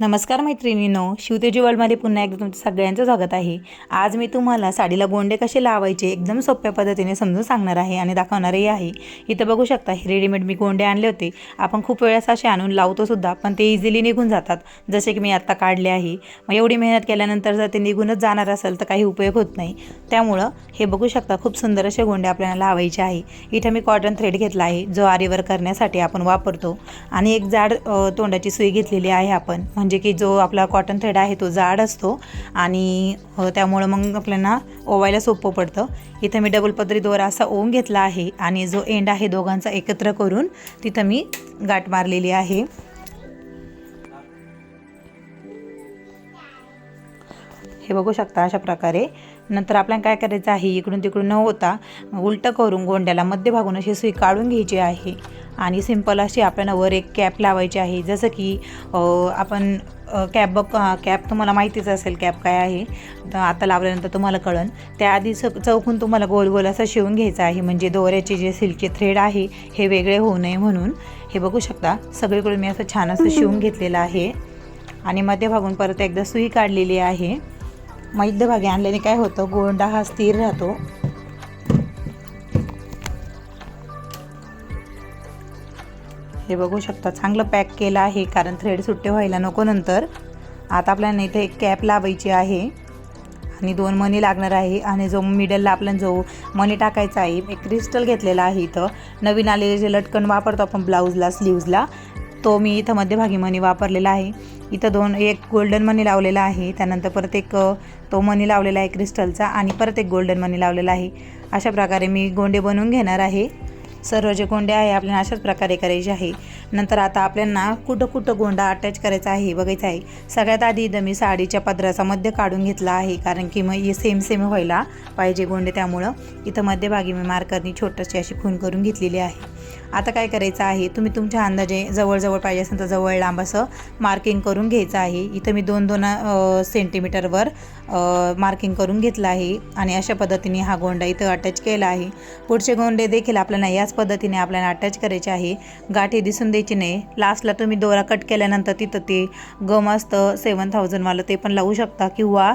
नमस्कार मैत्रिणींनो शिवतेजी वर्ल्डमध्ये पुन्हा एकदा तुमचं सगळ्यांचं स्वागत आहे. आज मी तुम्हाला साडीला गोंडे कसे लावायचे एकदम सोप्या पद्धतीने समजून सांगणार आहे आणि दाखवणारही आहे. इथं बघू शकता हे रेडीमेड मी गोंडे आणले होते. आपण खूप वेळेस असे आणून लावतो सुद्धा पण ते इझिली निघून जातात. जसे की मी आत्ता काढले आहे. मग एवढी मेहनत केल्यानंतर जर ते निघूनच जाणार असेल तर काही उपयोग होत नाही. त्यामुळं हे बघू शकता खूप सुंदर असे गोंडे आपल्याला लावायचे आहे. इथं मी कॉटन थ्रेड घेतला आहे जो आरीवर करण्यासाठी आपण वापरतो. आणि एक जाड तोंडाची सुई घेतलेली आहे आपण. म्हणजे की जो आपला कॉटन थ्रेड आहे तो जाड असतो आणि त्यामुळं मग आपल्याला ओवायला सोपं पडतं. इथं मी डबल पदरी दोरा असा ओवून घेतला आहे आणि जो एंड आहे दोघांचा एकत्र करून तिथं मी गाठ मारलेली आहे. हे बघू शकता अशा प्रकारे. नंतर आपल्याला काय करायचं आहे? इकडून तिकडून न होता उलटं करून गोंड्याला मध्यभागून अशी सुई काढून घ्यायची आहे. आणि सिंपल अशी आपल्याला वर एक कॅप लावायची आहे. जसं की आपण कॅप बघ कॅप तुम्हाला माहितीच असेल कॅप काय आहे. तर आता लावल्यानंतर तुम्हाला कळन. त्याआधी च चौकून तुम्हाला गोल गोल असं शिवून घ्यायचं आहे. म्हणजे दोऱ्याचे जे सिल्कचे थ्रेड आहे हे वेगळे होऊ नये म्हणून. हे बघू शकता. सगळीकडून मी असं छान असं शिवून घेतलेलं आहे. आणि मध्यभागून परत एकदा सुई काढलेली आहे. मध्यभागी आणल्याने काय होतं? गोंडा हा स्थिर राहतो. हे बघू शकता चांगलं पॅक केलं आहे कारण थ्रेड सुट्टे व्हायला नको नंतर. आता आपल्याला इथे एक कॅप लावायची आहे. आणि दोन मनी लागणार आहे. आणि जो मिडलला आपल्याला जो मनी टाकायचा आहे एक क्रिस्टल घेतलेला आहे इथं. नवीन आलेले जे लटकन वापरतो आपण ब्लाऊजला स्लीव्जला तो मी इथं मध्यभागी मनी वापरलेला आहे. इथं दोन एक गोल्डन मनी लावलेला आहे. त्यानंतर परत एक तो मनी लावलेला आहे क्रिस्टलचा आणि परत एक गोल्डन मनी लावलेला आहे. अशा प्रकारे मी गोंडे बनवून घेणार आहे. सर्व जे गोंडे आहे आपल्याला अशाच प्रकारे करायचे आहे. नंतर आता आपल्याला कुठं कुठं गोंडा अटॅच करायचा आहे बघायचं आहे. सगळ्यात आधी इथं मी साडीच्या पदराचा मध्य काढून घेतला आहे. कारण की मग सेम सेम व्हायला पाहिजे गोंडे त्यामुळं. इथं मध्यभागी मी मार्करनी छोटंशी अशी खून करून घेतलेली आहे. आता काय करायचं आहे? तुम्ही तुमच्या अंदाजे जवळजवळ पाहिजे असेल तर जवळ लांब असं मार्किंग करून घ्यायचं आहे. इथं मी दोन दोन सेंटीमीटरवर मार्किंग करून घेतलं आहे आणि अशा पद्धतीने हा गोंडा इथं अटॅच केला आहे. पुढचे गोंडे देखील आपल्याला याच पद्धतीने आपल्याला अटॅच करायचे आहे. गाठी दिसून द्यायची नाही. लास्टला तुम्ही दोरा कट केल्यानंतर तिथं ते गम असतं सेवन थाउजंडवालं ते पण लावू शकता किंवा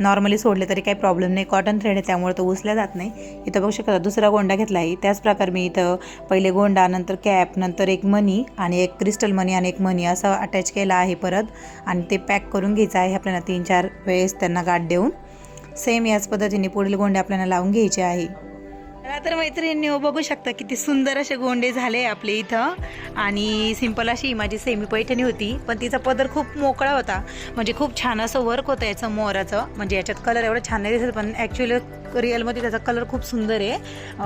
नॉर्मली सोडले तरी काही प्रॉब्लेम नाही. कॉटन थ्रेड आहे त्यामुळे तो उचल्या जात नाही. इथं बघू शकता दुसरा गोंडा घेतला आहे. त्याच प्रकारे मी इथं पहिले गोंडा नंतर कॅप नंतर एक मनी आणि एक क्रिस्टल मनी आणि एक मनी असं अटॅच केला आहे परत. आणि ते पॅक करून घ्यायचं आहे आपल्याला तीन चार वेळेस त्यांना गाठ देऊन. सेम याच पद्धतीने पुढील गोंडे आपल्याला लावून घ्यायचे आहे. तर मैत्रिणी बघू शकता किती सुंदर असे गोंडे झाले आपले इथं. आणि सिंपल अशी माझी सेमी पैठणी होती पण तिचा पदर खूप मोकळा होता. म्हणजे खूप छान असं वर्क होतं याचं मोराचं. म्हणजे याच्यात कलर एवढं छान नाही दिसत पण ॲक्च्युली रिअलमध्ये त्याचा कलर खूप सुंदर आहे.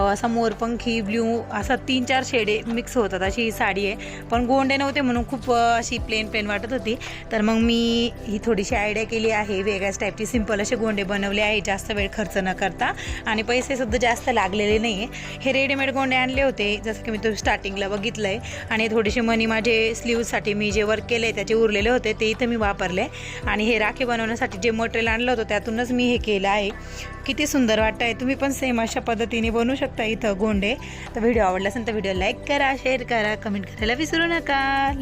असा मोरपंखी ब्ल्यू असा तीन चार शेडे मिक्स होतात अशी ही साडी आहे. पण गोंडे नव्हते म्हणून खूप अशी प्लेन प्लेन वाटत होती. तर मग मी ही थोडीशी आयडिया केली आहे वेगळ्याच टाईपची सिंपल असे गोंडे बनवले आहे जास्त वेळ खर्च न करता. आणि पैसेसुद्धा जास्त लागलेले नाही आहे हे रेडीमेड गोंडे आणले होते जसं की मी तो स्टार्टिंगला बघितलं आहे आणि थोडेसे मनी माझे स्लीव्जसाठी मी जे वर्क केले त्याचे उरलेले होते ते इथं मी वापरले. आणि हे राखी बनवण्यासाठी जे मटेरियल आणलं होतं त्यातूनच मी हे केलं आहे. किती सुंदर वाटतं आहे तुम्ही पण सेम अशा पद्धतीने बनवू शकता इथं गोंडे. तर व्हिडिओ आवडला असेल तर व्हिडिओ लाईक करा शेअर करा कमेंट करायला विसरू नका.